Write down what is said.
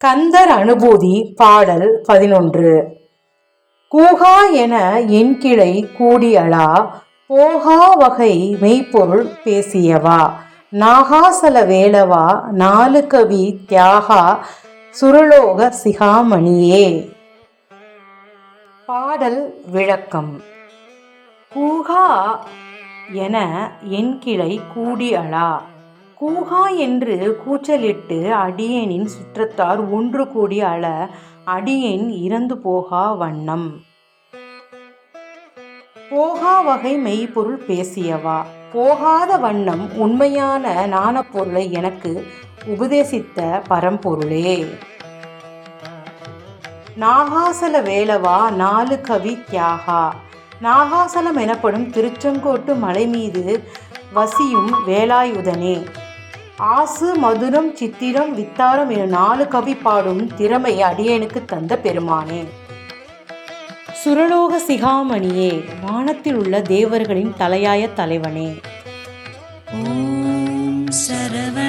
கந்தர் அனுபூதி பாடல் பதினொன்று. கூகா என என் கிளை கூடியளா போகா வகை மெய்ப்பொருள் பேசியவா நாகாசல வேலவா நாலு கவி தியாகா சுரலோக சிகாமணியே. பாடல் விளக்கம். கூகா என என் கிளை கூடியளா கூகா என்று கூச்சலிட்டு அடியேனின் சுற்றத்தார் ஒன்று கூடி அழ அடியேன் இறந்து போகா வண்ணம். போகா வகை மெய்ப்பொருள் பேசியவா? போகாத வண்ணம் உண்மையான நாணப்பொருளை எனக்கு உபதேசித்த பரம்பொருளே. நாகாசல வேலவா? நாலு கவி தியாகா. நாகாசலம் எனப்படும் திருச்செங்கோட்டு மலை மீது வசியும் வேலாயுதனே. ஆசு மதுரம் சித்திரம் வித்தாரம் என நாலு கவி பாடும் திறமை அடியனுக்கு தந்த பெருமானே. சுரலோக சிகாமணியே வானத்தில் உள்ள தேவர்களின் தலையாய தலைவனே. ஓம் சரவ